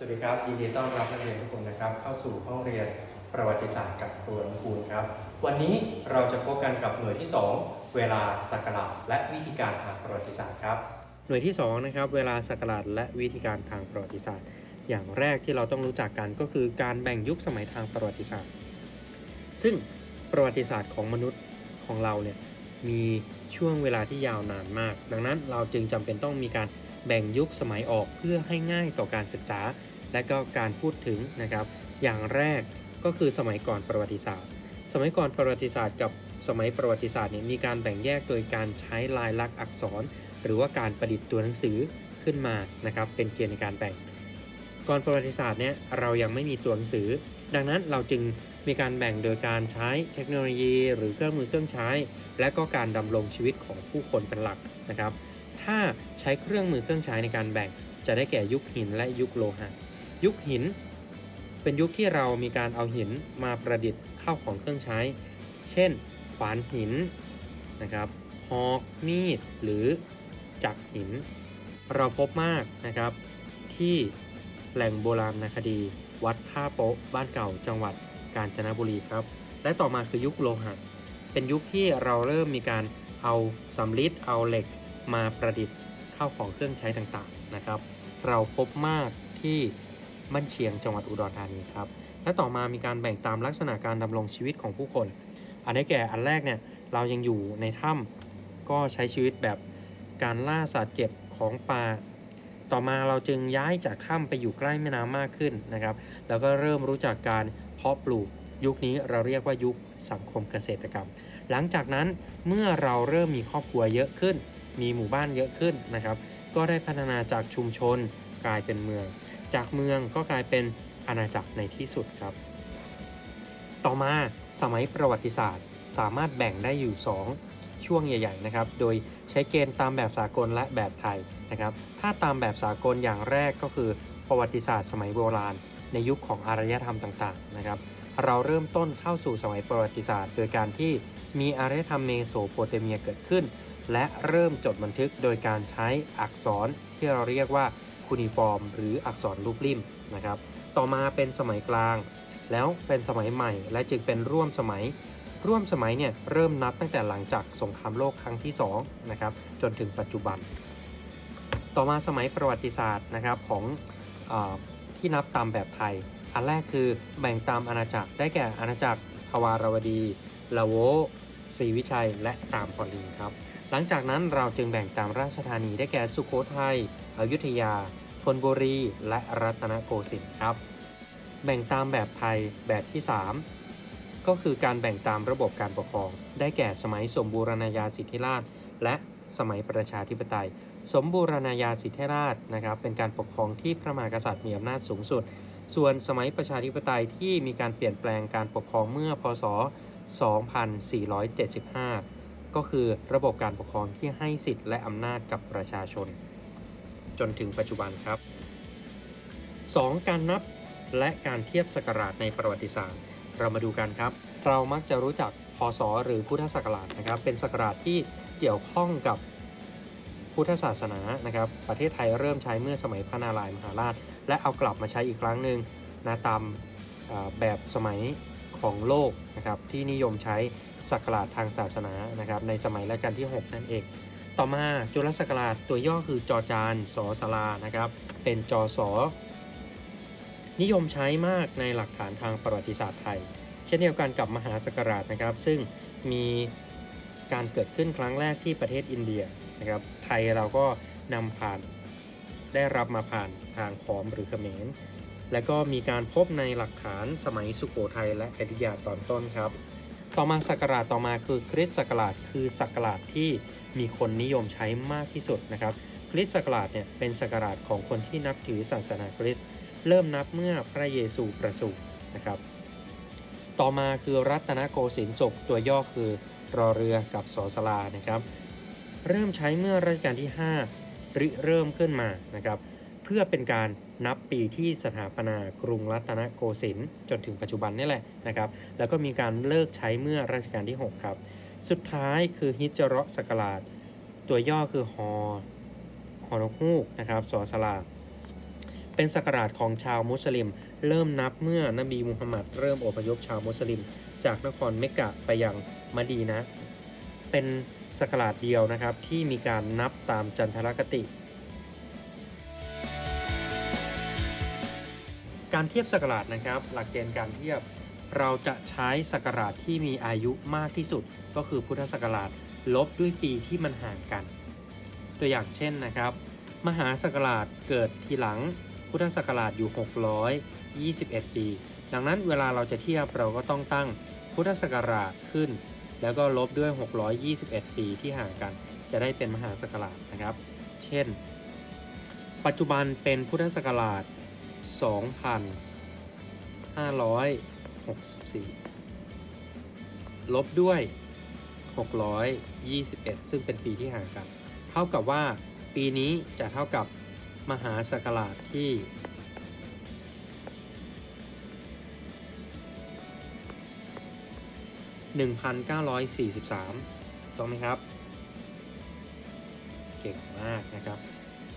สวัสดีครับยินดีต้อนรับนักเรียนทุกคนนะครับ เข้าสู่ห้องเรียนประวัติศาสตร์กับครูอนุกูลครับ วันนี้เราจะพบกันกับหน่วยที่ 2 เวลาศักราชและวิธีการทางประวัติศาสตร์ครับ หน่วยที่2นะครับเวลาศักราชและวิธีการทางประวัติศาสตร์ อย่างแรกที่เราต้องรู้จักกันก็คือการแบ่งยุคสมัยทางประวัติศาสตร์ ซึ่งประวัติศาสตร์ของมนุษย์ของเราเนี่ยมีช่วงเวลาที่ยาวนานมาก ดังนั้นเราจึงจำเป็นต้องมีการ แบ่งยุคสมัยออกเพื่อให้ง่ายต่อการศึกษา และก็การพูดถึงนะครับ อย่างแรกก็คือสมัยก่อนประวัติศาสตร์ สมัยก่อนประวัติศาสตร์กับสมัยประวัติศาสตร์เนี่ยมีการแบ่งแยกโดยการใช้ลายลักษณ์อักษร หรือว่าการประดิษฐ์ตัวหนังสือขึ้นมานะครับ เป็นเกณฑ์ในการแบ่ง ก่อนประวัติศาสตร์เนี่ยเรายังไม่มีตัวหนังสือ ดังนั้นเราจึงมีการแบ่งโดยการใช้เทคโนโลยี หรือเครื่องมือเครื่องใช้ และก็การดำรงชีวิตของผู้คนเป็นหลักนะครับ ถ้าใช้เครื่องมือเครื่องใช้ในการแบ่ง จะได้แก่ยุคหินและยุคโลหะ ยุคหิน เป็นยุคที่เรามีการเอาหินมาประดิษฐ์เข้าของเครื่องใช้ เช่น ขวานหินนะครับหอกมีดหรือจักหิน เราพบมากนะครับ ที่แหล่งโบราณคดี วัดท่าโป๊ะบ้านเก่าจังหวัดกาญจนบุรีครับ และต่อมาคือยุคโลหะ เป็นยุคที่เราเริ่มมีการเอาสำริดเอาเหล็ก มาประดิษฐ์ข้าวของเครื่องใช้ต่างๆนะครับ เราพบมากที่บ้านเชียงจังหวัดอุดรธานีครับและต่อมามีการแบ่งตามลักษณะการดำรงชีวิตของผู้คน อันนี้แก่อันแรกเนี่ยเรายังอยู่ในถ้ำก็ใช้ชีวิตแบบการล่าสัตว์เก็บของป่าต่อมาเราจึงย้ายจากถ้ำไปอยู่ใกล้แม่น้ำมากขึ้นนะครับ แล้วก็เริ่มรู้จักการเพาะปลูก ยุคนี้เราเรียกว่ายุคสังคมเกษตรกรรม หลังจากนั้นเมื่อเราเริ่มมีครอบครัวเยอะขึ้น มีหมู่บ้านเยอะขึ้นนะครับ ก็ได้พัฒนาจากชุมชนกลายเป็นเมือง จากเมืองก็กลายเป็นอาณาจักรในที่สุดครับ ต่อมาสมัยประวัติศาสตร์ สามารถแบ่งได้อยู่ 2 ช่วงใหญ่ ๆ นะครับ โดยใช้เกณฑ์ตามแบบสากลและแบบไทยนะครับ ถ้าตามแบบสากลอย่างแรกก็คือประวัติศาสตร์สมัยโบราณ ในยุคของอารยธรรมต่างๆนะครับเราเริ่มต้นเข้าสู่สมัยประวัติศาสตร์ โดยการที่มีอารยธรรมเมโสโปเตเมียเกิดขึ้น และเริ่มจดบันทึกโดยการใช้อักษรที่เราเรียกว่าคูนิฟอร์ม หรืออักษรรูปริมนะครับ ต่อมาเป็นสมัยกลาง แล้วเป็นสมัยใหม่ และจึงเป็นร่วมสมัย ร่วมสมัยเนี่ยเริ่มนับตั้งแต่หลังจากสงครามโลกครั้งที่2นะครับจนถึงปัจจุบัน ต่อมาสมัยประวัติศาสตร์นะครับของอที่นับตามแบบไทย อันแรกคือแบ่งตามอาณาจักรได้แก่อาณาจักรทวารวดีลาโวศรีวิชัย และตามพอลินครับ หลังจากนั้นเราจึงแบ่งตามราชธานีได้แก่สุโขทัย อยุธยาธนบุรี และรัตนโกสินทร์ครับ แบ่งตามแบบไทยแบบที่ 3 ก็คือการแบ่งตามระบบการปกครอง ได้แก่สมัยสมบูรณาญาสิทธิราช และสมัยประชาธิปไตย สมบูรณาญาสิทธิราชนะครับ เป็นการปกครองที่พระมหากษัตริย์มีอำนาจสูงสุด ส่วนสมัยประชาธิปไตยที่มีการเปลี่ยนแปลงการปกครองเมื่อพศ 2475 ก็คือระบบการปกครองที่ให้สิทธิและอำนาจกับประชาชน จนถึงปัจจุบันครับ 2. การนับและการเทียบศักราชในประวัติศาสตร์ เรามาดูกันครับ เรามักจะรู้จักพศหรือพุทธศักราชนะครับ เป็นศักราชที่เกี่ยวข้องกับพุทธศาสนานะครับ ประเทศไทยเริ่มใช้เมื่อสมัยพระนารายมหาราช และเอากลับมาใช้อีกครั้งหนึ่งนะตามแบบสมัยของโลกนะครับที่นิยมใช้ ศักราชทางศาสนานะครับในสมัยรัชกาลที่ 6 นั่นเอง ต่อมาจุลศักราชตัวย่อคือจอจานสอสลานะครับเป็นจอสอนิยมใช้มากในหลักฐานทางประวัติศาสตร์ไทย เช่นเดียวกันกับมหาศักราชนะครับ ซึ่งมีการเกิดขึ้นครั้งแรกที่ประเทศอินเดียนะครับไทยเราก็นำผ่านได้รับมาผ่านทางขอมหรือเขมรและก็มีการพบในหลักฐานสมัยสุโขทัยและอยุธยาตอนต้นครับ ต่อมาศักราชต่อมาคือคริสต์ศักราชคือศักราชที่มีคนนิยมใช้มากที่สุดนะครับ คริสต์ศักราชเนี่ยเป็นศักราชของคนที่นับถือศาสนาคริสต์เริ่มนับเมื่อพระเยซูประสูตินะครับ ต่อมาคือรัตนโกสินทร์ศกตัวย่อคือรอเรือกับสอสลานะครับ เริ่มใช้เมื่อรัชกาลที่ 5 ริเริ่มขึ้นมานะครับ พื่อเป็นการนับปีที่สถาปนากรุงรัตนโกสินทร์จนถึงปัจจุบันนี่แหละนะครับ แล้วก็มีการเลิกใช้เมื่อรัชกาลที่ 6 ครับ สุดท้ายคือฮิจเราะศักราช ตัวย่อคือฮอฮอนกฮูกนะครับสอสลาเป็นศักราชของชาวมุสลิม เริ่มนับเมื่อนบีมุฮัมมัดเริ่มอพยพชาวมุสลิม จากนครเมกะไปยังมะดีนะ เป็นศักราชเดียวนะครับที่มีการนับตามจันทรคติ การเทียบศักราชนะครับ หลักเกณฑ์การเทียบเราจะใช้ศักราชที่มีอายุมากที่สุด ก็คือพุทธศักราชลบด้วยปีที่มันห่างกัน ตัวอย่างเช่นนะครับ มหาศักราชเกิดทีหลังพุทธศักราชอยู่ 621 ปี ดังนั้นเวลาเราจะเทียบเราก็ต้องตั้งพุทธศักราชขึ้น แล้วก็ลบด้วย 621 ปีที่ห่างกัน จะได้เป็นมหาศักราชนะครับ เช่น ปัจจุบันเป็นพุทธศักราช 2564 ลบด้วย 621 ซึ่งเป็นปีที่ห่างกัน เท่ากับว่าปีนี้จะเท่ากับมหาศักราชที่ 1943ถูกต้องไหมครับ เก่งมากนะครับ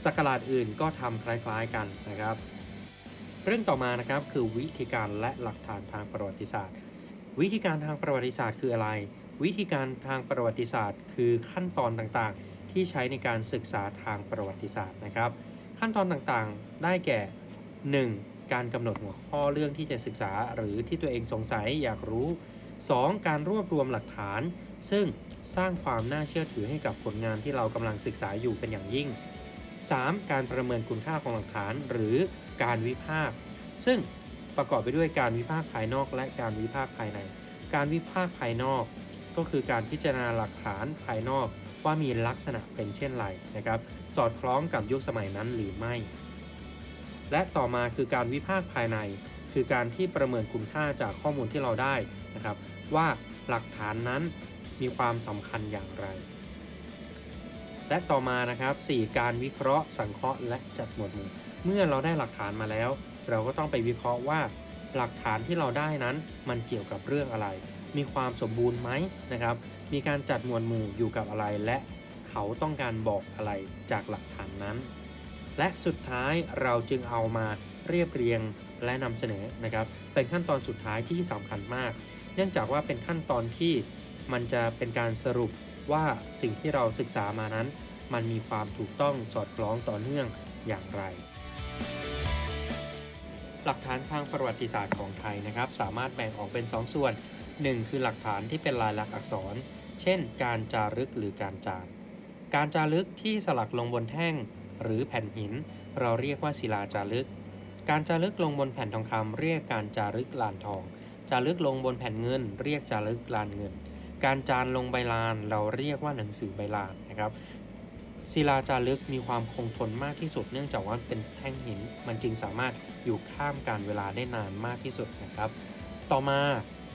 ศักราชอื่นก็ทำคล้ายๆกันนะครับ เรื่องต่อมานะครับคือวิธีการและหลักฐานทางประวัติศาสตร์ วิธีการทางประวัติศาสตร์คืออะไร วิธีการทางประวัติศาสตร์ คือขั้นตอนต่างๆ ที่ใช้ในการศึกษาทางประวัติศาสตร์นะครับ ขั้นตอนต่างๆได้แก่ 1. การกำหนดหัวข้อเรื่องที่จะศึกษา หรือที่ตัวเองสงสัยอยากรู้ 2. การรวบรวมหลักฐาน ซึ่งสร้างความน่าเชื่อถือให้กับผลงานที่เรากำลังศึกษาอยู่เป็นอย่างยิ่ง 3. การประเมินคุณค่าของหลักฐาน หรือ การวิพากษ์ซึ่งประกอบไปด้วยการวิพากษ์ภายนอกและการวิพากษ์ภายใน การวิพากษ์ภายนอก ก็คือการพิจารณาหลักฐานภายนอกว่ามีลักษณะเป็นเช่นไรนะครับ สอดคล้องกับยุคสมัยนั้นหรือไม่ และต่อมาคือการวิพากษ์ภายใน คือการที่ประเมินคุณค่าจากข้อมูลที่เราได้นะครับ ว่าหลักฐานนั้นมีความสำคัญอย่างไร และต่อมานะครับ 4. การวิเคราะห์ สังเคราะห์และจัดหมวดหมู่ เมื่อเราได้หลักฐานมาแล้ว เราก็ต้องไปวิเคราะห์ว่า หลักฐานที่เราได้นั้นมันเกี่ยวกับเรื่องอะไร มีความสมบูรณ์ไหมนะครับ มีการจัดหมวดหมู่อยู่กับอะไร และเขาต้องการบอกอะไรจากหลักฐานนั้น และสุดท้ายเราจึงเอามาเรียบเรียงและนำเสนอนะครับ เป็นขั้นตอนสุดท้ายที่สำคัญมาก เนื่องจากว่าเป็นขั้นตอนที่มันจะเป็นการสรุปว่าสิ่งที่เราศึกษามานั้น มันมีความถูกต้องสอดคล้องต่อเนื่องอย่างไร หลักฐานทางประวัติศาสตร์ของไทยนะครับ สามารถแบ่งออกเป็น 2 ส่วน 1 คือหลักฐานที่เป็นลายลักษณ์อักษร เช่น การจารึกหรือการจารการจารึกที่สลักลงบนแท่ง หรือแผ่นหิน เราเรียกว่าศิลาจารึก การจารึกลงบนแผ่นทองคำเรียกการจารึกลานทอง จารึกลงบนแผ่นเงิน เรียกจารึกลานเงิน การจานลงใบลานเราเรียกว่าหนังสือใบลานนะครับ ศิลาจารึกมีความคงทนมากที่สุด เนื่องจากว่าเป็นแท่งหิน มันจึงสามารถอยู่ข้ามการเวลาได้นานมากที่สุดนะครับ ต่อมา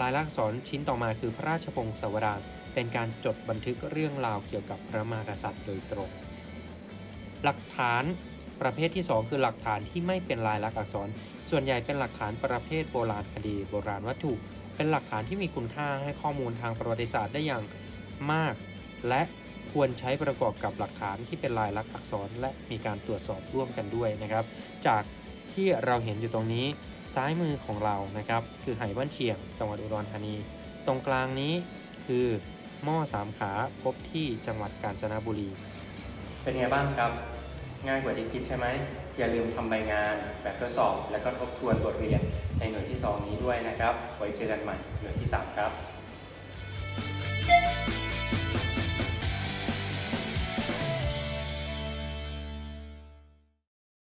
ลายลักษณ์อักษรชิ้นต่อมาคือพระราชพงศาวดารเป็นการจดบันทึกเรื่องราวเกี่ยวกับพระมหากษัตริย์โดยตรง หลักฐานประเภทที่ 2 คือหลักฐานที่ไม่เป็นลายลักษณ์อักษร ส่วนใหญ่เป็นหลักฐานประเภทโบราณคดี โบราณวัตถุ เป็นหลักฐานที่มีคุณค่าให้ข้อมูลทางประวัติศาสตร์ได้อย่างมาก และ ควรใช้ประกอบกับหลักฐานที่เป็นลายลักษณ์อักษร และมีการตรวจสอบร่วมกันด้วยนะครับ จากที่เราเห็นอยู่ตรงนี้ซ้ายมือของเรานะครับ คือไหบ้านเชียง จังหวัดอุดรธานี ตรงกลางนี้คือหม้อสามขาพบที่จังหวัดกาญจนบุรี เป็นไงบ้างครับ ง่ายกว่าที่คิดใช่ไหม อย่าลืมทำใบงานแบบทดสอบ และก็ทบทวนบทเรียนในหน่วยที่ 2 นี้ด้วยนะครับ ไว้เจอกันใหม่หน่วยที่ 3 ครับ